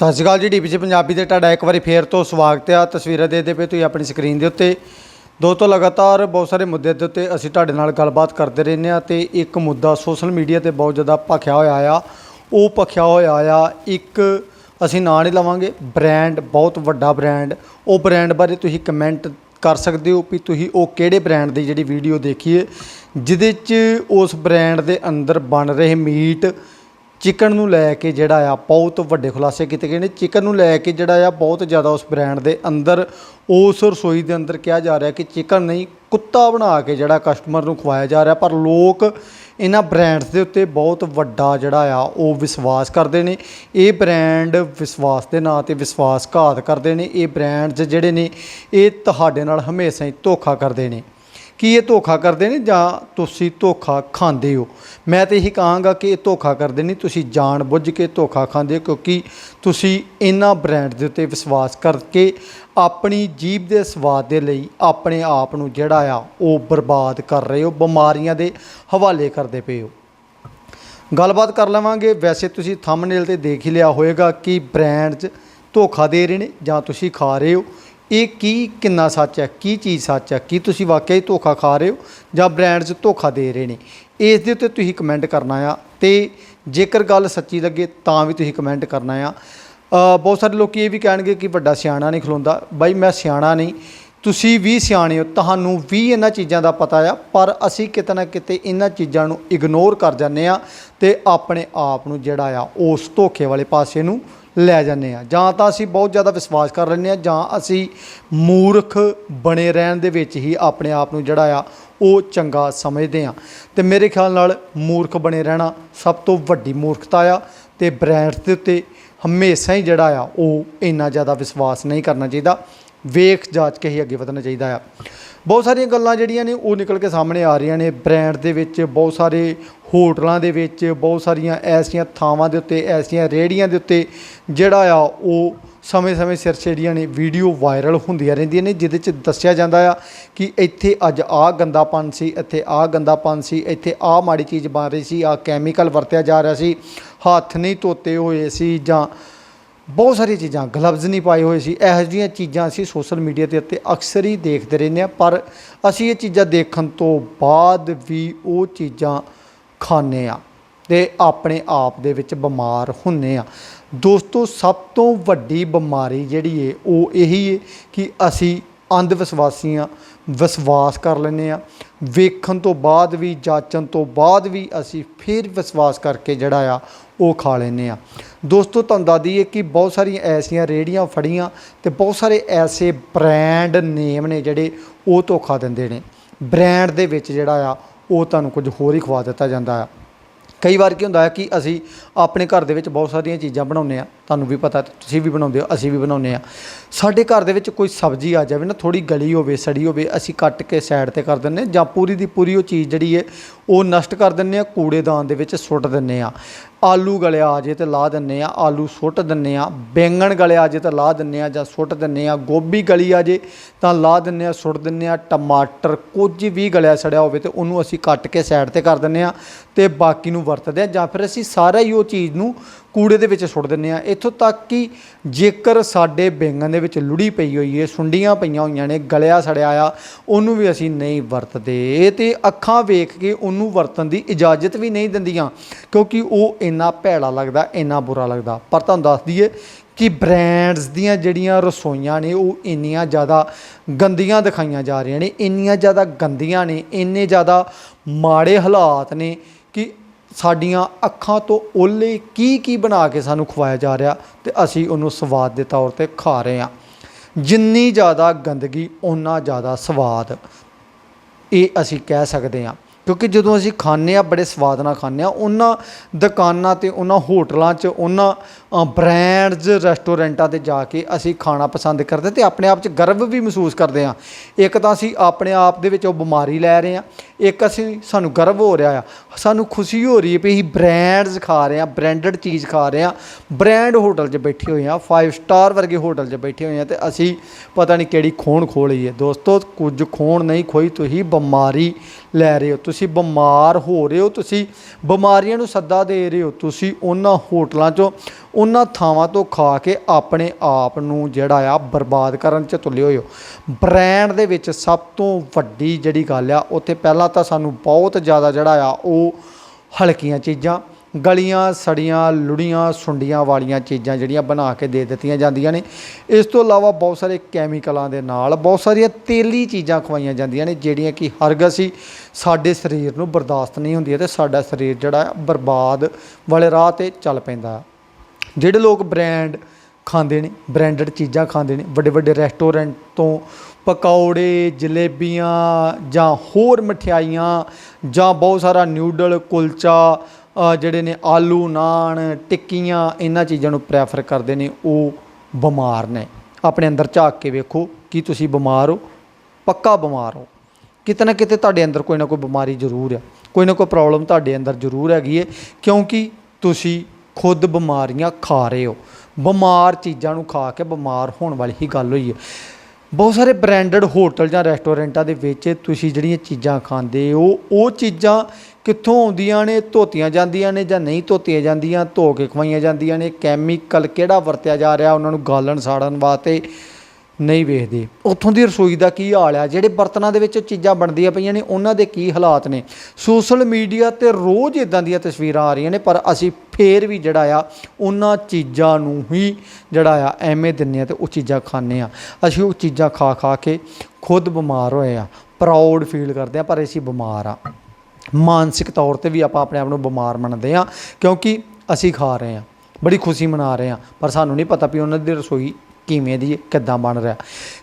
ਸਤਿ ਸ਼੍ਰੀ ਅਕਾਲ ਜੀ ਡੀਪੀਸੀ ਪੰਜਾਬੀ ਦੇ ਤੁਹਾਡਾ ਇੱਕ ਵਾਰੀ ਫੇਰ ਤੋਂ ਸਵਾਗਤ ਹੈ। ਤਸਵੀਰਾਂ ਦੇਖਦੇ ਪਏ ਤੁਸੀਂ ਆਪਣੀ ਸਕਰੀਨ ਦੇ ਉੱਤੇ। ਦੋਸਤੋ ਲਗਾਤਾਰ ਬਹੁਤ ਸਾਰੇ ਮੁੱਦੇ ਦੇ ਉੱਤੇ ਅਸੀਂ ਤੁਹਾਡੇ ਨਾਲ ਗੱਲਬਾਤ ਕਰਦੇ ਰਹਿੰਦੇ ਹਾਂ ਤੇ ਇੱਕ ਮੁੱਦਾ ਸੋਸ਼ਲ ਮੀਡੀਆ ਤੇ ਬਹੁਤ ਜ਼ਿਆਦਾ ਭਖਿਆ ਹੋਇਆ ਆ। ਉਹ ਭਖਿਆ ਹੋਇਆ ਆ, ਇੱਕ ਅਸੀਂ ਨਾਂ ਨਹੀਂ ਲਵਾਂਗੇ ਬ੍ਰਾਂਡ ਬਹੁਤ ਵੱਡਾ ਬ੍ਰਾਂਡ ਉਹ ਬ੍ਰਾਂਡ ਬਾਰੇ ਤੁਸੀਂ ਕਮੈਂਟ ਕਰ ਸਕਦੇ ਹੋ ਵੀ ਤੁਸੀਂ ਉਹ ਕਿਹੜੇ ਬ੍ਰਾਂਡ ਦੀ ਜਿਹੜੀ ਵੀਡੀਓ ਦੇਖੀਏ, ਜਿਹਦੇ 'ਚ ਉਸ ਬ੍ਰਾਂਡ ਦੇ ਅੰਦਰ ਬਣ ਰਹੇ ਮੀਟ ਚਿਕਨ ਨੂੰ ਲੈ ਕੇ ਜਿਹੜਾ ਆ ਬਹੁਤ ਵੱਡੇ ਖੁਲਾਸੇ ਕੀਤੇ ਗਏ ਨੇ। ਚਿਕਨ ਨੂੰ ਲੈ ਕੇ ਜਿਹੜਾ ਆ ਬਹੁਤ ਜ਼ਿਆਦਾ ਉਸ ਬ੍ਰਾਂਡ ਦੇ ਅੰਦਰ, ਉਸ ਰਸੋਈ ਦੇ ਅੰਦਰ ਕਿਹਾ ਜਾ ਰਿਹਾ ਕਿ ਚਿਕਨ ਨਹੀਂ, ਕੁੱਤਾ ਬਣਾ ਕੇ ਜਿਹੜਾ ਕਸਟਮਰ ਨੂੰ ਖਵਾਇਆ ਜਾ ਰਿਹਾ। ਪਰ ਲੋਕ ਇਹਨਾਂ ਬ੍ਰਾਂਡਸ ਦੇ ਉੱਤੇ ਬਹੁਤ ਵੱਡਾ ਜਿਹੜਾ ਆ ਉਹ ਵਿਸ਼ਵਾਸ ਕਰਦੇ ਨੇ। ਇਹ ਬ੍ਰਾਂਡ ਵਿਸ਼ਵਾਸ ਦੇ ਨਾਂ ਤੇ ਵਿਸ਼ਵਾਸਘਾਤ ਕਰਦੇ ਨੇ। ਇਹ ਬ੍ਰਾਂਡਸ ਜਿਹੜੇ ਨੇ, ਇਹ ਤੁਹਾਡੇ ਨਾਲ ਹਮੇਸ਼ਾ ਹੀ ਧੋਖਾ ਕਰਦੇ ਨੇ। ਕੀ ਇਹ ਧੋਖਾ ਕਰਦੇ ਨੇ ਜਾਂ ਤੁਸੀਂ ਧੋਖਾ ਖਾਂਦੇ ਹੋ? ਮੈਂ ਤੇ ਇਹੀ ਕਹਾਂਗਾ ਕਿ ਇਹ ਧੋਖਾ ਕਰਦੇ ਨਹੀਂ ਤੁਸੀਂ ਜਾਣ ਬੁੱਝ ਕੇ ਧੋਖਾ ਖਾਂਦੇ ਹੋ ਕਿਉਂਕਿ ਤੁਸੀਂ ਇਹਨਾਂ ਬ੍ਰਾਂਡ ਦੇ ਉੱਤੇ ਵਿਸ਼ਵਾਸ ਕਰਕੇ ਆਪਣੀ ਜੀਭ ਦੇ ਸਵਾਦ ਦੇ ਲਈ ਆਪਣੇ ਆਪ ਨੂੰ ਜਿਹੜਾ ਆ, ਉਹ ਬਰਬਾਦ ਕਰ ਰਹੇ ਹੋ, ਬਿਮਾਰੀਆਂ ਦੇ ਹਵਾਲੇ ਕਰਦੇ ਪਏ ਹੋ। ਗੱਲਬਾਤ ਕਰ ਲਵਾਂਗੇ। ਵੈਸੇ ਤੁਸੀਂ ਥੰਬਨੇਲ ਤੇ ਦੇਖ ਹੀ ਲਿਆ ਹੋਵੇਗਾ ਕਿ ਬ੍ਰਾਂਡਸ ਧੋਖਾ ਦੇ ਰਹੇ ਨੇ ਜਾਂ ਤੁਸੀਂ ਖਾ ਰਹੇ ਹੋ। ਇਹ ਕੀ, ਕਿੰਨਾ ਸੱਚ ਹੈ, ਕੀ ਚੀਜ਼ ਸੱਚ ਹੈ, ਕੀ ਤੁਸੀਂ ਵਾਕਿਆ ਹੀ ਧੋਖਾ ਖਾ ਰਹੇ ਹੋ ਜਾਂ ਬ੍ਰਾਂਡਸ ਧੋਖਾ ਦੇ ਰਹੇ ਨੇ? ਇਸ ਦੇ ਉੱਤੇ ਤੁਸੀਂ ਕਮੈਂਟ ਕਰਨਾ ਆ ਤੇ ਜੇਕਰ ਗੱਲ ਸੱਚੀ ਲੱਗੇ ਤਾਂ ਵੀ ਤੁਸੀਂ ਕਮੈਂਟ ਕਰਨਾ ਆ। ਬਹੁਤ ਸਾਰੇ ਲੋਕੀ ਇਹ ਵੀ ਕਹਿਣਗੇ ਕਿ ਵੱਡਾ ਸਿਆਣਾ ਨਹੀਂ ਖਲੋਂਦਾ। ਬਾਈ, ਮੈਂ ਸਿਆਣਾ ਨਹੀਂ। ਤੁਸੀਂ ਵੀ ਸਿਆਣੇ ਹੋ, ਤੁਹਾਨੂੰ ਵੀ ਇਹਨਾਂ ਚੀਜ਼ਾਂ ਦਾ ਪਤਾ ਆ, ਪਰ ਅਸੀਂ ਕਿਤੇ ਨਾ ਕਿਤੇ ਇਹਨਾਂ ਚੀਜ਼ਾਂ ਨੂੰ ਇਗਨੋਰ ਕਰ ਜਾਂਦੇ ਆ ਤੇ ਆਪਣੇ ਆਪ ਨੂੰ ਜਿਹੜਾ ਆ ਉਸ ਧੋਖੇ ਵਾਲੇ ਪਾਸੇ ਨੂੰ ਲੈ ਜਾਂਦੇ ਆ ਜਾਂ ਤਾਂ ਅਸੀਂ ਬਹੁਤ ਜ਼ਿਆਦਾ ਵਿਸ਼ਵਾਸ ਕਰ ਲੈਂਦੇ ਆ ਜਾਂ ਅਸੀਂ ਮੂਰਖ ਬਣੇ ਰਹਿਣ ਦੇ ਵਿੱਚ ਹੀ ਆਪਣੇ ਆਪ ਨੂੰ ਜਿਹੜਾ ਆ, ਉਹ ਚੰਗਾ ਸਮਝਦੇ ਆ ਤੇ ਮੇਰੇ ਖਿਆਲ ਨਾਲ ਮੂਰਖ ਬਣੇ ਰਹਿਣਾ ਸਭ ਤੋਂ ਵੱਡੀ ਮੂਰਖਤਾ ਆ ਤੇ ਬ੍ਰਾਂਡਸ ਦੇ ਉੱਤੇ ਹਮੇਸ਼ਾ ਹੀ ਜਿਹੜਾ ਆ, ਉਹ ਇੰਨਾ ਜ਼ਿਆਦਾ ਵਿਸ਼ਵਾਸ ਨਹੀਂ ਕਰਨਾ ਚਾਹੀਦਾ। ਵੇਖ ਜਾਚ ਕੇ ਹੀ ਅੱਗੇ ਵਧਣਾ ਚਾਹੀਦਾ ਆ। ਬਹੁਤ ਸਾਰੀਆਂ ਗੱਲਾਂ ਜਿਹੜੀਆਂ ਨੇ ਉਹ ਨਿਕਲ ਕੇ ਸਾਹਮਣੇ ਆ ਰਹੀਆਂ ਨੇ ਬ੍ਰਾਂਡ ਦੇ ਵਿੱਚ, ਬਹੁਤ ਸਾਰੇ ਹੋਟਲਾਂ ਦੇ ਵਿੱਚ, ਬਹੁਤ ਸਾਰੀਆਂ ਐਸੀਆਂ ਥਾਵਾਂ ਦੇ ਉੱਤੇ, ਐਸੀਆਂ ਰੇਹੜੀਆਂ ਦੇ ਉੱਤੇ ਜਿਹੜਾ ਆ, ਉਹ ਸਮੇਂ-ਸਮੇਂ ਸਿਰ ਜਿਹੜੀਆਂ ਨੇ ਵੀਡੀਓ ਵਾਇਰਲ ਹੁੰਦੀਆਂ ਰਹਿੰਦੀਆਂ ਨੇ, ਜਿਹਦੇ 'ਚ ਦੱਸਿਆ ਜਾਂਦਾ ਆ ਕਿ ਇੱਥੇ ਅੱਜ ਆਹ ਗੰਦਾਪਨ ਸੀ, ਇੱਥੇ ਆਹ ਗੰਦਾਪਨ ਸੀ, ਇੱਥੇ ਆਹ ਮਾੜੀ ਚੀਜ਼ ਬਣ ਰਹੀ ਸੀ, ਆਹ ਕੈਮੀਕਲ ਵਰਤਿਆ ਜਾ ਰਿਹਾ ਸੀ, ਹੱਥ ਨਹੀਂ ਧੋਤੇ ਹੋਏ ਸੀ ਜਾਂ ਬਹੁਤ ਸਾਰੀਆਂ ਚੀਜ਼ਾਂ ਗਲਵਜ਼ ਨਹੀਂ ਪਾਏ ਹੋਏ ਸੀ, ਇਹੋ ਜਿਹੀਆਂ ਚੀਜ਼ਾਂ ਅਸੀਂ ਸੋਸ਼ਲ ਮੀਡੀਆ ਦੇ ਉੱਤੇ ਅਕਸਰ ਹੀ ਦੇਖਦੇ ਰਹਿੰਦੇ ਆ ਪਰ ਅਸੀਂ ਇਹ ਚੀਜ਼ਾਂ ਦੇਖਣ ਤੋਂ ਬਾਅਦ ਵੀ ਉਹ ਚੀਜ਼ਾਂ ਖਾਂਦੇ ਆ ਤੇ ਆਪਣੇ ਆਪ ਦੇ ਵਿੱਚ ਬਿਮਾਰ ਹੁੰਨੇ ਆ ਦੋਸਤੋ, ਸਭ ਤੋਂ ਵੱਡੀ ਬਿਮਾਰੀ ਜਿਹੜੀ ਏ ਉਹ ਇਹੀ ਏ ਕਿ ਅਸੀਂ ਅੰਧ ਵਿਸ਼ਵਾਸੀਆਂ ਵਿਸ਼ਵਾਸ ਕਰ ਲੈਂਦੇ ਆ ਵੇਖਣ ਤੋਂ ਬਾਅਦ ਵੀ, ਜਾਂਚਣ ਤੋਂ ਬਾਅਦ ਵੀ ਅਸੀਂ ਫਿਰ ਵਿਸ਼ਵਾਸ ਕਰਕੇ ਜਿਹੜਾ ਆ ਉਹ ਖਾ ਲੈਂਦੇ ਆ। ਦੋਸਤੋ, ਤੁਹਾਨੂੰ ਦੱਸ ਦਈਏ ਕਿ ਬਹੁਤ ਸਾਰੀਆਂ ਐਸੀਆਂ ਰੇੜੀਆਂ ਫੜੀਆਂ ਤੇ ਬਹੁਤ ਸਾਰੇ ਐਸੇ ਬ੍ਰਾਂਡ ਨੇਮ ਨੇ ਜਿਹੜੇ ਉਹ ਧੋਖਾ ਦਿੰਦੇ ਨੇ। ਬ੍ਰਾਂਡ ਦੇ ਵਿੱਚ ਜਿਹੜਾ ਆ, ਉਹ ਤੁਹਾਨੂੰ ਕੁਝ ਹੋਰ ਹੀ ਖਵਾ ਦਿੱਤਾ ਜਾਂਦਾ ਆ। ਕਈ ਵਾਰ ਕੀ ਹੁੰਦਾ ਹੈ ਕਿ ਅਸੀਂ ਆਪਣੇ ਘਰ ਦੇ ਵਿੱਚ ਬਹੁਤ ਸਾਰੀਆਂ ਚੀਜ਼ਾਂ ਬਣਾਉਂਦੇ ਆ, ਤੁਹਾਨੂੰ ਵੀ ਪਤਾ, ਤੁਸੀਂ ਵੀ ਬਣਾਉਂਦੇ ਹੋ, ਅਸੀਂ ਵੀ ਬਣਾਉਂਦੇ ਆ। ਸਾਡੇ ਘਰ ਦੇ ਵਿੱਚ ਕੋਈ ਸਬਜ਼ੀ ਆ ਜਾਵੇ ਨਾ ਥੋੜੀ ਗਲੀ ਹੋਵੇ, ਸੜੀ ਹੋਵੇ, ਅਸੀਂ ਕੱਟ ਕੇ ਸਾਈਡ ਤੇ ਕਰ ਦਿੰਨੇ ਜਾਂ ਪੂਰੀ ਦੀ ਪੂਰੀ ਉਹ ਚੀਜ਼ ਜਿਹੜੀ ਹੈ ਉਹ ਨਸ਼ਟ ਕਰ ਦਿੰਨੇ ਆ, ਕੂੜੇਦਾਨ ਦੇ ਵਿੱਚ ਸੁੱਟ ਦਿੰਨੇ ਆ। ਆਲੂ ਗਲਿਆ ਆ ਜੇ ਤੇ ਲਾ ਦਿੰਨੇ ਆ, ਆਲੂ ਸੁੱਟ ਦਿੰਨੇ ਆ, ਬੈਂਗਣ ਗਲਿਆ ਆ ਜੇ ਤਾਂ ਲਾ ਦਿੰਨੇ ਆ ਜਾਂ ਸੁੱਟ ਦਿੰਨੇ ਆ, ਗੋਭੀ ਗਲੀ ਆ ਜੇ ਤਾਂ ਲਾ ਦਿੰਨੇ ਆ, ਸੁੱਟ ਦਿੰਨੇ ਆ, ਟਮਾਟਰ ਕੁਝ ਵੀ ਗਲਿਆ ਸੜਿਆ ਹੋਵੇ ਤੇ ਉਹਨੂੰ ਅਸੀਂ ਕੱਟ ਕੇ ਸਾਈਡ ਤੇ ਕਰ ਦਿੰਨੇ ਆ ਤੇ ਬਾਕੀ ਨੂੰ ਵਰਤਦੇ ਆ ਜਾਂ ਫਿਰ ਅਸੀਂ ਸਾਰਾ ਹੀ ਉਹ ਚੀਜ਼ ਨੂੰ ਕੂੜੇ ਦੇ ਵਿੱਚ ਸੁੱਟ ਦਿੰਨੇ ਆ। ਇੱਥੋਂ ਤੱਕ ਕਿ ਜੇਕਰ ਸਾਡੇ ਬੈਂਗਣ ਦੇ ਵਿੱਚ ਲੁੜੀ ਪਈ ਹੋਈ ਏ, ਸੁੰਡੀਆਂ ਪਈਆਂ ਹੋਈਆਂ ਨੇ, ਗਲਿਆ ਸੜਿਆ ਆ, ਉਹਨੂੰ ਵੀ ਅਸੀਂ ਨਹੀਂ ਵਰਤਦੇ। ਤੇ ਅੱਖਾਂ ਵੇਖ ਕੇ ਉਹਨੂੰ ਵਰਤਣ ਦੀ ਇਜਾਜ਼ਤ ਵੀ ਨਹੀਂ ਦਿੰਦੀਆਂ, ਕਿਉਂਕਿ ਉਹ ਇੰਨਾ ਭੈੜਾ ਲੱਗਦਾ, ਇੰਨਾ ਬੁਰਾ ਲੱਗਦਾ। ਪਰ ਤੁਹਾਨੂੰ ਦੱਸ ਦਈਏ ਕਿ ਬ੍ਰਾਂਡਸ ਦੀਆਂ ਜਿਹੜੀਆਂ ਰਸੋਈਆਂ ਨੇ, ਉਹ ਇੰਨੀਆਂ ਜ਼ਿਆਦਾ ਗੰਦੀਆਂ ਦਿਖਾਈਆਂ ਜਾ ਰਹੀਆਂ ਨੇ, ਇੰਨੀਆਂ ਜ਼ਿਆਦਾ ਗੰਦੀਆਂ ਨੇ, ਇੰਨੇ ਜ਼ਿਆਦਾ ਮਾੜੇ ਹਾਲਾਤ ਨੇ ਕਿ ਸਾਡੀਆਂ ਅੱਖਾਂ ਤੋਂ ਓਲੇ ਕੀ ਕੀ ਬਣਾ ਕੇ ਸਾਨੂੰ ਖਵਾਇਆ ਜਾ ਰਿਹਾ ਤੇ ਅਸੀਂ ਉਹਨੂੰ ਸਵਾਦ ਦੇ ਤੌਰ ਤੇ ਖਾ ਰਹੇ ਹਾਂ। ਜਿੰਨੀ ਜ਼ਿਆਦਾ ਗੰਦਗੀ, ਓਨਾ ਜ਼ਿਆਦਾ ਸਵਾਦ। ਇਹ ਅਸੀਂ ਕਹਿ ਸਕਦੇ ਹਾਂ। ਕਿਉਂਕਿ ਜਦੋਂ ਅਸੀਂ ਖਾਂਦੇ ਆ ਬੜੇ ਸਵਾਦ ਨਾਲ ਖਾਂਦੇ ਆ ਉਹਨਾਂ ਦੁਕਾਨਾਂ ਤੇ, ਉਹਨਾਂ ਹੋਟਲਾਂ 'ਚ, ਉਹਨਾਂ ਬ੍ਰਾਂਡਸ, ਰੈਸਟੋਰੈਂਟਾਂ ਤੇ ਜਾ ਕੇ ਅਸੀਂ ਖਾਣਾ ਪਸੰਦ ਕਰਦੇ ਤੇ ਆਪਣੇ ਆਪ 'ਚ ਗਰਵ ਵੀ ਮਹਿਸੂਸ ਕਰਦੇ ਆ ਇੱਕ ਤਾਂ ਅਸੀਂ ਆਪਣੇ ਆਪ ਦੇ ਵਿੱਚ ਉਹ ਬਿਮਾਰੀ ਲੈ ਰਹੇ ਆ ਇੱਕ ਅਸੀਂ ਸਾਨੂੰ ਗਰਵ ਹੋ ਰਿਹਾ ਆ, ਸਾਨੂੰ ਖੁਸ਼ੀ ਹੋ ਰਹੀ ਹੈ ਵੀ ਅਸੀਂ ਬ੍ਰਾਂਡਸ ਖਾ ਰਹੇ ਆ ਬ੍ਰਾਂਡਡ ਚੀਜ਼ ਖਾ ਰਹੇ ਆ ਬ੍ਰਾਂਡ ਹੋਟਲ 'ਚ ਬੈਠੇ ਹੋਏ ਆ 5 ਸਟਾਰ ਵਰਗੇ ਹੋਟਲ 'ਚ ਬੈਠੇ ਹੋਏ ਆ ਤੇ ਅਸੀਂ ਪਤਾ ਨਹੀਂ ਕਿਹੜੀ ਖੋਣ ਖੋ ਲਈ ਹੈ। ਦੋਸਤੋ, ਕੁਝ ਖੋਣ ਨਹੀਂ ਖੋਈ, ਤੁਸੀਂ ਬਿਮਾਰੀ ਲੈ ਰਹੇ ਹੋ, ਤੁਸੀਂ ਬਿਮਾਰ ਹੋ ਰਹੇ ਹੋ, ਤੁਸੀਂ ਬਿਮਾਰੀਆਂ ਨੂੰ ਸੱਦਾ ਦੇ ਰਹੇ ਹੋ, ਤੁਸੀਂ ਉਹਨਾਂ ਹੋਟਲਾਂ 'ਚੋਂ ਉਹਨਾਂ ਥਾਵਾਂ ਤੋਂ ਖਾ ਕੇ ਆਪਣੇ ਆਪ ਨੂੰ ਜਿਹੜਾ ਆ ਬਰਬਾਦ ਕਰਨ 'ਚ ਤੁਲੇ ਹੋਏ ਹੋ। ਬ੍ਰਾਂਡ ਦੇ ਵਿੱਚ ਸਭ ਤੋਂ ਵੱਡੀ ਜਿਹੜੀ ਗੱਲ ਆ, ਉੱਥੇ ਪਹਿਲਾਂ ਤਾਂ ਸਾਨੂੰ ਬਹੁਤ ਜ਼ਿਆਦਾ ਜਿਹੜਾ ਆ, ਉਹ ਹਲਕੀਆਂ ਚੀਜ਼ਾਂ, ਗਲੀਆਂ, ਸੜੀਆਂ, ਲੁੜੀਆਂ, ਸੁੰਡੀਆਂ ਵਾਲੀਆਂ ਚੀਜ਼ਾਂ ਜਿਹੜੀਆਂ ਬਣਾ ਕੇ ਦੇ ਦਿੱਤੀਆਂ ਜਾਂਦੀਆਂ ਨੇ। ਇਸ ਤੋਂ ਇਲਾਵਾ ਬਹੁਤ ਸਾਰੇ ਕੈਮੀਕਲਾਂ ਦੇ ਨਾਲ ਬਹੁਤ ਸਾਰੀਆਂ ਤੇਲੀ ਚੀਜ਼ਾਂ ਖਵਾਈਆਂ ਜਾਂਦੀਆਂ ਨੇ, ਜਿਹੜੀਆਂ ਕਿ ਹਰਗਸੀ ਸਾਡੇ ਸਰੀਰ ਨੂੰ ਬਰਦਾਸ਼ਤ ਨਹੀਂ ਹੁੰਦੀਆਂ ਤੇ ਸਾਡਾ ਸਰੀਰ ਜਿਹੜਾ ਆ ਬਰਬਾਦ ਵਾਲੇ ਰਾਹ ਤੇ ਚੱਲ ਪੈਂਦਾ। ਆ ਜਿਹੜੇ ਲੋਕ ਬ੍ਰਾਂਡ ਖਾਂਦੇ ਨੇ ਬ੍ਰਾਂਡਡ ਚੀਜ਼ਾਂ ਖਾਂਦੇ ਨੇ, ਵੱਡੇ ਵੱਡੇ ਰੈਸਟੋਰੈਂਟ ਤੋਂ ਪਕੌੜੇ, ਜਲੇਬੀਆਂ ਜਾਂ ਹੋਰ ਮਠਿਆਈਆਂ ਜਾਂ ਬਹੁਤ ਸਾਰਾ ਨਿਊਡਲ ਕੁਲਚਾ ਜਿਹੜੇ ਨੇ ਆਲੂ, ਨਾਨ, ਟਿੱਕੀਆਂ, ਇਹਨਾਂ ਚੀਜ਼ਾਂ ਨੂੰ ਪ੍ਰੈਫਰ ਕਰਦੇ ਨੇ, ਉਹ ਬਿਮਾਰ ਨੇ। ਆਪਣੇ ਅੰਦਰ ਝਾਕ ਕੇ ਵੇਖੋ ਕਿ ਤੁਸੀਂ ਬਿਮਾਰ ਹੋ, ਪੱਕਾ ਬਿਮਾਰ ਹੋ। ਕਿਤੇ ਨਾ ਕਿਤੇ ਤੁਹਾਡੇ ਅੰਦਰ ਕੋਈ ਨਾ ਕੋਈ ਬਿਮਾਰੀ ਜ਼ਰੂਰ ਆ। ਕੋਈ ਨਾ ਕੋਈ ਪ੍ਰੋਬਲਮ ਤੁਹਾਡੇ ਅੰਦਰ ਜ਼ਰੂਰ ਹੈਗੀ ਹੈ ਕਿਉਂਕਿ ਤੁਸੀਂ ਖੁਦ ਬਿਮਾਰੀਆਂ ਖਾ ਰਹੇ ਹੋ। ਬਿਮਾਰ ਚੀਜ਼ਾਂ ਨੂੰ ਖਾ ਕੇ ਬਿਮਾਰ ਹੋਣ ਵਾਲੀ ਹੀ ਗੱਲ ਹੋਈ ਹੈ। ਬਹੁਤ ਸਾਰੇ ਬ੍ਰਾਂਡਡ ਹੋਟਲ ਜਾਂ ਰੈਸਟੋਰੈਂਟਾਂ ਦੇ ਵਿੱਚ ਤੁਸੀਂ ਜਿਹੜੀਆਂ ਚੀਜ਼ਾਂ ਖਾਂਦੇ ਹੋ, ਉਹ ਚੀਜ਼ਾਂ ਕਿੱਥੋਂ ਆਉਂਦੀਆਂ ਨੇ? ਧੋਤੀਆਂ ਜਾਂਦੀਆਂ ਨੇ ਜਾਂ ਨਹੀਂ ਧੋਤੀਆਂ ਜਾਂਦੀਆਂ? ਧੋ ਕੇ ਖਵਾਈਆਂ ਜਾਂਦੀਆਂ ਨੇ? ਕੈਮੀਕਲ ਕਿਹੜਾ ਵਰਤਿਆ ਜਾ ਰਿਹਾ? ਉਹਨਾਂ ਨੂੰ ਗਾਲਣ ਸਾੜਨ ਵਾਸਤੇ ਨਹੀਂ ਵੇਖਦੇ। ਉੱਥੋਂ ਦੀ ਰਸੋਈ ਦਾ ਕੀ ਹਾਲ ਆ? ਜਿਹੜੇ ਬਰਤਨਾਂ ਦੇ ਵਿੱਚ ਚੀਜ਼ਾਂ ਬਣਦੀਆਂ ਪਈਆਂ ਨੇ, ਉਹਨਾਂ ਦੇ ਕੀ ਹਾਲਾਤ ਨੇ? ਸੋਸ਼ਲ ਮੀਡੀਆ ਤੇ ਰੋਜ਼ ਇਦਾਂ ਦੀਆਂ ਤਸਵੀਰਾਂ ਆ ਰਹੀਆਂ ਨੇ, ਪਰ ਅਸੀਂ ਫੇਰ ਵੀ ਜਿਹੜਾ ਆ, ਉਹਨਾਂ ਚੀਜ਼ਾਂ ਨੂੰ ਹੀ ਜਿਹੜਾ ਆ, ਐਵੇਂ ਦਿੰਨੇ ਆ ਤੇ ਉਹ ਚੀਜ਼ਾਂ ਖਾਂਦੇ ਆ। ਅਸੀਂ ਉਹ ਚੀਜ਼ਾਂ ਖਾ ਖਾ ਕੇ ਖੁਦ ਬਿਮਾਰ ਹੋਏ ਆ ਪ੍ਰਾਊਡ ਫੀਲ ਕਰਦੇ ਆ, ਪਰ ਅਸੀਂ ਬਿਮਾਰ ਆ। ਮਾਨਸਿਕ ਤੌਰ ਤੇ ਵੀ ਆਪਾਂ ਆਪਣੇ ਆਪ ਨੂੰ ਬਿਮਾਰ ਮੰਨਦੇ ਆ, ਕਿਉਂਕਿ ਅਸੀਂ ਖਾ ਰਹੇ ਆ, ਬੜੀ ਖੁਸ਼ੀ ਮਨਾ ਰਹੇ ਆ, ਪਰ ਸਾਨੂੰ ਨਹੀਂ ਪਤਾ ਵੀ ਉਹਨਾਂ ਦੀ ਰਸੋਈ ਕਿਵੇਂ ਦੀ, ਕਿੱਦਾਂ ਬਣ ਰਿਹਾ।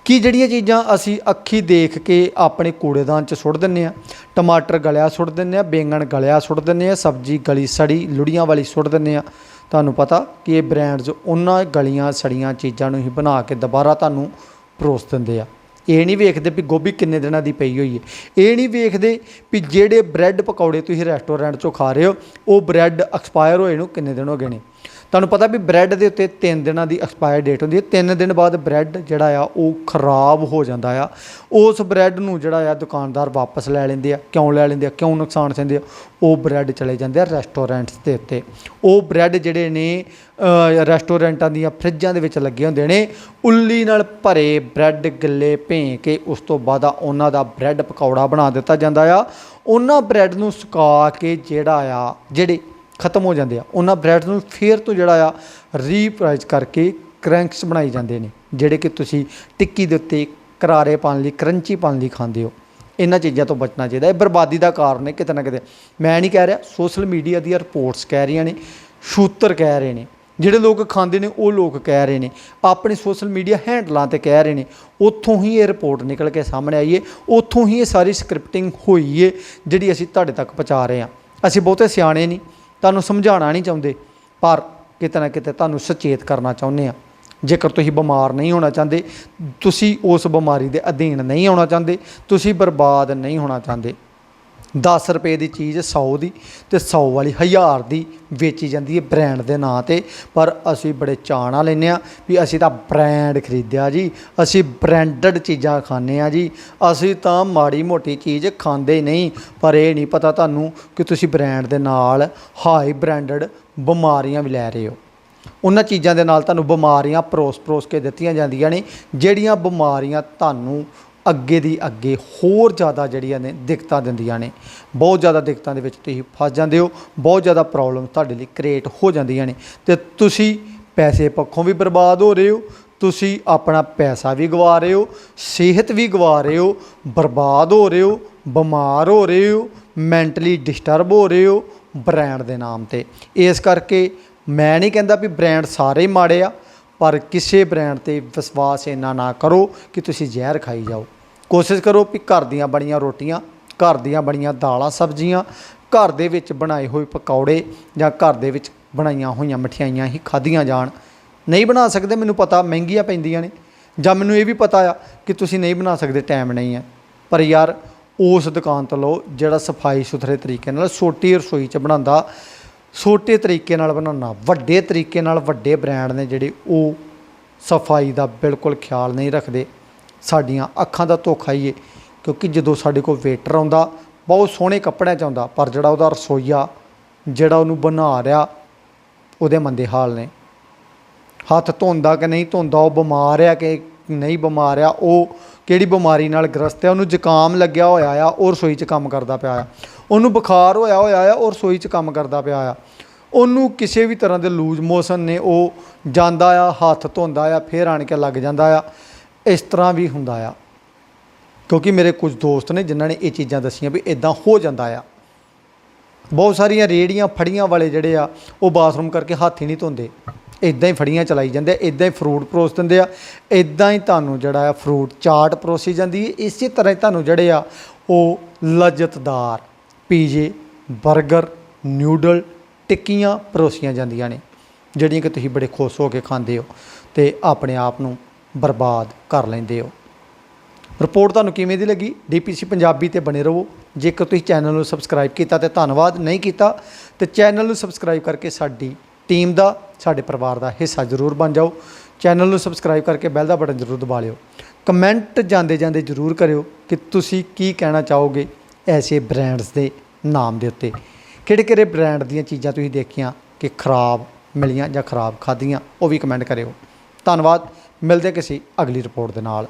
ਕੀ ਜਿਹੜੀਆਂ ਚੀਜ਼ਾਂ ਅਸੀਂ ਅੱਖੀ ਦੇਖ ਕੇ ਆਪਣੇ ਕੂੜੇਦਾਨ 'ਚ ਸੁੱਟ ਦਿੰਨੇ ਆ, ਟਮਾਟਰ ਗਲਿਆ ਸੁੱਟ ਦਿੰਨੇ ਆ, ਬੇਂਗਣ ਗਲਿਆ ਸੁੱਟ ਦਿੰਨੇ ਆ, ਸਬਜ਼ੀ ਗਲੀ ਸੜੀ, ਲੁੜੀਆਂ ਵਾਲੀ ਸੁੱਟ ਦਿੰਨੇ ਆ, ਤੁਹਾਨੂੰ ਪਤਾ ਕਿ ਇਹ ਬ੍ਰਾਂਡਸ ਉਹਨਾਂ ਗਲੀਆਂ ਸੜੀਆਂ ਚੀਜ਼ਾਂ ਨੂੰ ਹੀ ਬਣਾ ਕੇ ਦੁਬਾਰਾ ਤੁਹਾਨੂੰ ਪਰੋਸ ਦਿੰਦੇ ਆ। ਇਹ ਨਹੀਂ ਵੇਖਦੇ ਵੀ ਗੋਭੀ ਕਿੰਨੇ ਦਿਨਾਂ ਦੀ ਪਈ ਹੋਈ ਹੈ। ਇਹ ਨਹੀਂ ਵੇਖਦੇ ਵੀ ਜਿਹੜੇ ਬ੍ਰੈਡ ਪਕੌੜੇ ਤੁਸੀਂ ਰੈਸਟੋਰੈਂਟ 'ਚੋਂ ਖਾ ਰਹੇ ਹੋ, ਉਹ ਬ੍ਰੈਡ ਐਕਸਪਾਇਰ ਹੋਏ ਨੂੰ ਕਿੰਨੇ ਦਿਨ ਹੋ ਗਏ ਨੇ। ਤੁਹਾਨੂੰ ਪਤਾ ਵੀ ਬ੍ਰੈਡ ਦੇ ਉੱਤੇ 3 ਦਿਨਾਂ ਦੀ ਐਕਸਪਾਇਰ ਡੇਟ ਹੁੰਦੀ ਹੈ। 3 ਦਿਨ ਬਾਅਦ ਬ੍ਰੈਡ ਜਿਹੜਾ ਆ, ਉਹ ਖਰਾਬ ਹੋ ਜਾਂਦਾ ਆ। ਉਸ ਬ੍ਰੈਡ ਨੂੰ ਜਿਹੜਾ ਆ, ਦੁਕਾਨਦਾਰ ਵਾਪਸ ਲੈ ਲੈਂਦੇ ਆ। ਕਿਉਂ ਲੈ ਲੈਂਦੇ ਆ? ਕਿਉਂ ਨੁਕਸਾਨ ਸਹਿੰਦੇ ਆ? ਉਹ ਬ੍ਰੈਡ ਚਲੇ ਜਾਂਦੇ ਆ ਰੈਸਟੋਰੈਂਟਸ ਦੇ ਉੱਤੇ। ਉਹ ਬ੍ਰੈਡ ਜਿਹੜੇ ਨੇ ਰੈਸਟੋਰੈਂਟਾਂ ਦੀਆਂ ਫਰਿੱਜਾਂ ਦੇ ਵਿੱਚ ਲੱਗੇ ਹੁੰਦੇ ਨੇ, ਉੱਲੀ ਨਾਲ ਭਰੇ ਬ੍ਰੈਡ ਗੱਲੇ ਭੇਂ ਕੇ ਉਸ ਤੋਂ ਬਾਅਦ ਉਹਨਾਂ ਦਾ ਬ੍ਰੈਡ ਪਕੌੜਾ ਬਣਾ ਦਿੱਤਾ ਜਾਂਦਾ ਆ। ਉਹਨਾਂ ਬ੍ਰੈਡ ਨੂੰ ਸੁਕਾ ਕੇ ਜਿਹੜਾ ਆ, ਜਿਹੜੇ ਖਤਮ ਹੋ ਜਾਂਦੇ ਆ। ਉਹਨਾਂ ਬ੍ਰੈਡ ਨੂੰ ਫੇਰ ਤੋਂ ਜਿਹੜਾ ਆ, ਰੀਪਰਾਈਜ਼ ਕਰਕੇ ਕਰੈਂਕਸ ਬਣਾਏ ਜਾਂਦੇ ਨੇ, ਜਿਹੜੇ ਕਿ ਤੁਸੀਂ ਟਿੱਕੀ ਦੇ ਉੱਤੇ ਕਰਾਰੇ ਪਾਉਣ ਲਈ, ਕਰੰਚੀ ਪਾਉਣ ਲਈ ਖਾਂਦੇ ਹੋ। ਇਹਨਾਂ ਚੀਜ਼ਾਂ ਤੋਂ ਬਚਣਾ ਚਾਹੀਦਾ। ਇਹ ਬਰਬਾਦੀ ਦਾ ਕਾਰਨ ਹੈ ਕਿਤੇ ਨਾ ਕਿਤੇ। ਮੈਂ ਨਹੀਂ ਕਹਿ ਰਿਹਾ, ਸੋਸ਼ਲ ਮੀਡੀਆ ਦੀਆਂ ਰਿਪੋਰਟਸ ਕਹਿ ਰਹੀਆਂ ਨੇ, ਸ਼ੂਤਰ ਕਹਿ ਰਹੇ ਨੇ। ਜਿਹੜੇ ਲੋਕ ਖਾਂਦੇ ਨੇ, ਉਹ ਲੋਕ ਕਹਿ ਰਹੇ ਨੇ। ਆਪਣੇ ਸੋਸ਼ਲ ਮੀਡੀਆ ਹੈਂਡਲਾਂ ਤੇ ਕਹਿ ਰਹੇ ਨੇ। ਉੱਥੋਂ ਹੀ ਇਹ ਰਿਪੋਰਟ ਨਿਕਲ ਕੇ ਸਾਹਮਣੇ ਆਈ ਹੈ ਉੱਥੋਂ ਹੀ ਇਹ ਸਾਰੀ ਸਕ੍ਰਿਪਟਿੰਗ ਹੋਈ ਹੈ ਜਿਹੜੀ ਅਸੀਂ ਤੁਹਾਡੇ ਤੱਕ ਪਹੁੰਚਾ ਰਹੇ ਹਾਂ। ਅਸੀਂ ਬਹੁਤੇ ਸਿਆਣੇ ਨਹੀਂ। ਤੁਹਾਨੂੰ ਸਮਝਾਉਣਾ ਨਹੀਂ ਚਾਹੁੰਦੇ, ਪਰ ਕਿਤੇ ਨਾ ਕਿਤੇ ਤੁਹਾਨੂੰ ਸੁਚੇਤ ਕਰਨਾ ਚਾਹੁੰਦੇ ਆ। ਜੇਕਰ ਤੁਸੀਂ ਬਿਮਾਰ ਨਹੀਂ ਹੋਣਾ ਚਾਹੁੰਦੇ, ਤੁਸੀਂ ਉਸ ਬਿਮਾਰੀ ਦੇ ਅਧੀਨ ਨਹੀਂ ਆਉਣਾ ਚਾਹੁੰਦੇ, ਤੁਸੀਂ ਬਰਬਾਦ ਨਹੀਂ ਹੋਣਾ ਚਾਹੁੰਦੇ। 10 ਰੁਪਏ ਦੀ ਚੀਜ਼ 100 ਦੀ ਤੇ 100 ਵਾਲੀ 1000 ਦੀ ਵੇਚੀ ਜਾਂਦੀ ਹੈ ਬ੍ਰਾਂਡ ਦੇ ਨਾਂ ਤੇ। ਪਰ ਅਸੀਂ ਬੜੇ ਚਾਅ ਨਾਲ ਲੈਂਦੇ ਆ ਵੀ ਅਸੀਂ ਤਾਂ ਬ੍ਰਾਂਡ ਖਰੀਦਿਆ ਜੀ, ਅਸੀਂ ਬ੍ਰਾਂਡਡ ਚੀਜ਼ਾਂ ਖਾਂਦੇ ਆ ਜੀ। ਅਸੀਂ ਤਾਂ ਮਾੜੀ ਮੋਟੀ ਚੀਜ਼ ਖਾਂਦੇ ਨਹੀਂ, ਪਰ ਇਹ ਨਹੀਂ ਪਤਾ ਤੁਹਾਨੂੰ ਕਿ ਤੁਸੀਂ ਬ੍ਰਾਂਡ ਦੇ ਨਾਲ ਹਾਈ ਬ੍ਰਾਂਡਡ ਬਿਮਾਰੀਆਂ ਵੀ ਲੈ ਰਹੇ ਹੋ। ਉਹਨਾਂ ਚੀਜ਼ਾਂ ਦੇ ਨਾਲ ਤੁਹਾਨੂੰ ਬਿਮਾਰੀਆਂ ਪਰੋਸ ਪਰੋਸ ਕੇ ਦਿੱਤੀਆਂ ਜਾਂਦੀਆਂ ਨੇ, ਜਿਹੜੀਆਂ ਬਿਮਾਰੀਆਂ ਤੁਹਾਨੂੰ ਅੱਗੇ ਦੀ ਅੱਗੇ ਹੋਰ ਜ਼ਿਆਦਾ ਜਿਹੜੀਆਂ ਨੇ ਦਿੱਕਤਾਂ ਦਿੰਦੀਆਂ ਨੇ। ਬਹੁਤ ਜ਼ਿਆਦਾ ਦਿੱਕਤਾਂ ਦੇ ਵਿੱਚ ਤੁਸੀਂ ਫਸ ਜਾਂਦੇ ਹੋ। ਬਹੁਤ ਜ਼ਿਆਦਾ ਪ੍ਰੋਬਲਮ ਤੁਹਾਡੇ ਲਈ ਕ੍ਰੀਏਟ ਹੋ ਜਾਂਦੀਆਂ ਨੇ। ਤੇ ਤੁਸੀਂ ਪੈਸੇ ਪੱਖੋਂ ਵੀ ਬਰਬਾਦ ਹੋ ਰਹੇ ਹੋ। ਤੁਸੀਂ ਆਪਣਾ ਪੈਸਾ ਵੀ ਗਵਾ ਰਹੇ ਹੋ। ਸਿਹਤ ਵੀ ਗਵਾ ਰਹੇ ਹੋ। ਬਰਬਾਦ ਹੋ ਰਹੇ ਹੋ। ਬਿਮਾਰ ਹੋ ਰਹੇ ਹੋ। ਮੈਂਟਲੀ ਡਿਸਟਰਬ ਹੋ ਰਹੇ ਹੋ ਬ੍ਰਾਂਡ ਦੇ ਨਾਮ ਤੇ। ਇਸ ਕਰਕੇ ਮੈਂ ਨਹੀਂ ਕਹਿੰਦਾ ਵੀ ਬ੍ਰਾਂਡ ਸਾਰੇ ਮਾੜੇ ਆ। ਪਰ ਕਿਸੇ ਬ੍ਰਾਂਡ ਤੇ ਵਿਸ਼ਵਾਸ ਇੰਨਾ ਨਾ ਕਰੋ ਕਿ ਤੁਸੀਂ ਜ਼ਹਿਰ ਖਾਈ ਜਾਓ। ਕੋਸ਼ਿਸ਼ ਕਰੋ ਵੀ ਘਰ ਦੀਆਂ ਬਣੀਆਂ ਰੋਟੀਆਂ, ਘਰ ਦੀਆਂ ਬਣੀਆਂ ਦਾਲਾਂ, ਸਬਜ਼ੀਆਂ, ਘਰ ਦੇ ਵਿੱਚ ਬਣਾਏ ਹੋਏ ਪਕੌੜੇ ਜਾਂ ਘਰ ਦੇ ਵਿੱਚ ਬਣਾਈਆਂ ਹੋਈਆਂ ਮਠਿਆਈਆਂ ਹੀ ਖਾਧੀਆਂ ਜਾਣ। ਨਹੀਂ ਬਣਾ ਸਕਦੇ, ਮੈਨੂੰ ਪਤਾ ਮਹਿੰਗੀਆਂ ਪੈਂਦੀਆਂ ਨੇ। ਜਾਂ ਮੈਨੂੰ ਇਹ ਵੀ ਪਤਾ ਆ ਕਿ ਤੁਸੀਂ ਨਹੀਂ ਬਣਾ ਸਕਦੇ, ਟਾਈਮ ਨਹੀਂ ਹੈ। ਪਰ ਯਾਰ, ਉਸ ਦੁਕਾਨ ਤੋਂ ਲਓ, ਜਿਹੜਾ ਸਫ਼ਾਈ ਸੁਥਰੇ ਤਰੀਕੇ ਨਾਲ ਛੋਟੀ ਰਸੋਈ 'ਚ ਬਣਾਉਂਦਾ ਛੋਟੇ ਤਰੀਕੇ ਨਾਲ ਬਣਾਉਣਾ ਵੱਡੇ ਤਰੀਕੇ ਨਾਲ ਵੱਡੇ ਬ੍ਰਾਂਡ ਨੇ ਜਿਹੜੇ ਉਹ ਸਫ਼ਾਈ ਦਾ ਬਿਲਕੁਲ ਖਿਆਲ ਨਹੀਂ ਰੱਖਦੇ। ਸਾਡੀਆਂ ਅੱਖਾਂ ਦਾ ਧੋਖਾ ਹੀ ਹੈ ਕਿਉਂਕਿ ਜਦੋਂ ਸਾਡੇ ਕੋਲ ਵੇਟਰ ਆਉਂਦਾ, ਬਹੁਤ ਸੋਹਣੇ ਕੱਪੜਿਆਂ ਚ ਆਉਂਦਾ, ਪਰ ਜਿਹੜਾ ਉਹਦਾ ਰਸੋਈਆ, ਜਿਹੜਾ ਉਹਨੂੰ ਬਣਾ ਰਿਹਾ, ਉਹਦੇ ਮੰਦੇ ਹਾਲ ਨੇ। ਹੱਥ ਧੋਂਦਾ ਕਿ ਨਹੀਂ ਧੋਂਦਾ, ਉਹ ਬਿਮਾਰ ਆ ਕਿ ਨਹੀਂ ਬਿਮਾਰ ਆ, ਉਹ ਕਿਹੜੀ ਬਿਮਾਰੀ ਨਾਲ ਗ੍ਰਸਤ ਹੈ ਉਹਨੂੰ ਜ਼ੁਕਾਮ ਲੱਗਿਆ ਹੋਇਆ ਆ, ਉਹ ਰਸੋਈ 'ਚ ਕੰਮ ਕਰਦਾ ਪਿਆ ਆ। ਉਹਨੂੰ ਬੁਖਾਰ ਹੋਇਆ ਹੋਇਆ ਆ, ਉਹ ਰਸੋਈ 'ਚ ਕੰਮ ਕਰਦਾ ਪਿਆ ਆ। ਉਹਨੂੰ ਕਿਸੇ ਵੀ ਤਰ੍ਹਾਂ ਦੇ ਲੂਜ਼ ਮੋਸ਼ਨ ਨੇ, ਉਹ ਜਾਂਦਾ ਆ, ਹੱਥ ਧੋਂਦਾ ਆ, ਫੇਰ ਆਣ ਕੇ ਲੱਗ ਜਾਂਦਾ ਆ। ਇਸ ਤਰ੍ਹਾਂ ਵੀ ਹੁੰਦਾ ਆ। ਕਿਉਂਕਿ ਮੇਰੇ ਕੁਝ ਦੋਸਤ ਨੇ ਜਿਨ੍ਹਾਂ ਨੇ ਇਹ ਚੀਜ਼ਾਂ ਦੱਸੀਆਂ ਵੀ ਇਦਾਂ ਹੋ ਜਾਂਦਾ ਆ। ਬਹੁਤ ਸਾਰੀਆਂ ਰੇੜੀਆਂ, ਫੜੀਆਂ ਵਾਲੇ ਜਿਹੜੇ ਆ, ਉਹ ਬਾਥਰੂਮ ਕਰਕੇ ਹੱਥ ਹੀ ਨਹੀਂ ਧੋਂਦੇ। ਇਦਾਂ ਹੀ ਫੜੀਆਂ ਚਲਾਈ ਜਾਂਦੇ ਆ ਇਦਾਂ ਹੀ ਫਰੂਟ ਪਰੋਸ ਦਿੰਦੇ ਆ ਇਦਾਂ ਹੀ ਤੁਹਾਨੂੰ ਜਿਹੜਾ ਆ ਫਰੂਟ ਚਾਟ ਪਰੋਸੀ ਜਾਂਦੀ ਹੈ ਇਸੇ ਤਰ੍ਹਾਂ ਹੀ ਤੁਹਾਨੂੰ ਜਿਹੜੇ ਆ, ਉਹ ਲਜਤਦਾਰ, ਪੀਜੇ 버ਗਰ ਨਿਊਡਲ, ਟਿੱਕੀਆਂ ਪਰੋਸੀਆਂ ਜਾਂਦੀਆਂ ਨੇ, ਜਿਹੜੀਆਂ ਕਿ ਤੁਸੀਂ ਬੜੇ ਖੁਸ਼ ਹੋ ਕੇ ਖਾਂਦੇ ਹੋ ਤੇ ਆਪਣੇ ਆਪ ਨੂੰ ਬਰਬਾਦ ਕਰ ਲੈਂਦੇ ਹੋ। ਰਿਪੋਰਟ ਤੁਹਾਨੂੰ ਕਿਵੇਂ ਦੀ ਲੱਗੀ? ਡੀਪੀਸੀ ਪੰਜਾਬੀ ਤੇ ਬਣੇ ਰਹੋ। ਜੇਕਰ ਤੁਸੀਂ ਚੈਨਲ ਨੂੰ ਸਬਸਕ੍ਰਾਈਬ ਕੀਤਾ ਤੇ ਧੰਨਵਾਦ ਨਹੀਂ ਕੀਤਾ, ਤੇ ਚੈਨਲ ਨੂੰ ਸਬਸਕ੍ਰਾਈਬ ਕਰਕੇ ਸਾਡੀ ਟੀਮ ਦਾ, ਸਾਡੇ ਪਰਿਵਾਰ ਦਾ ਹਿੱਸਾ ਜ਼ਰੂਰ ਬਣ ਜਾਓ। ਚੈਨਲ ਨੂੰ ਸਬਸਕ੍ਰਾਈਬ ਕਰਕੇ ਬੈਲ ਦਾ ਬਟਨ ਜ਼ਰੂਰ ਦਬਾ ਲਿਓ। ਕਮੈਂਟ ਜਾਂਦੇ ਜਾਂਦੇ ਜ਼ਰੂਰ ਕਰਿਓ ਕਿ ਤੁਸੀਂ ਕੀ ਕਹਿਣਾ ਚਾਹੋਗੇ ਐਸੇ ਬ੍ਰਾਂਡਸ ਦੇ ਨਾਮ ਦੇ ਉੱਤੇ। ਕਿਹੜੇ ਕਿਹੜੇ ਬ੍ਰਾਂਡ ਦੀਆਂ ਚੀਜ਼ਾਂ ਤੁਸੀਂ ਦੇਖੀਆਂ ਕਿ ਖਰਾਬ ਮਿਲੀਆਂ ਜਾਂ ਖਰਾਬ ਖਾਧੀਆਂ, ਉਹ ਵੀ ਕਮੈਂਟ ਕਰਿਓ। ਧੰਨਵਾਦ। ਮਿਲਦੇ ਕਿਸੇ ਅਗਲੀ ਰਿਪੋਰਟ ਦੇ ਨਾਲ।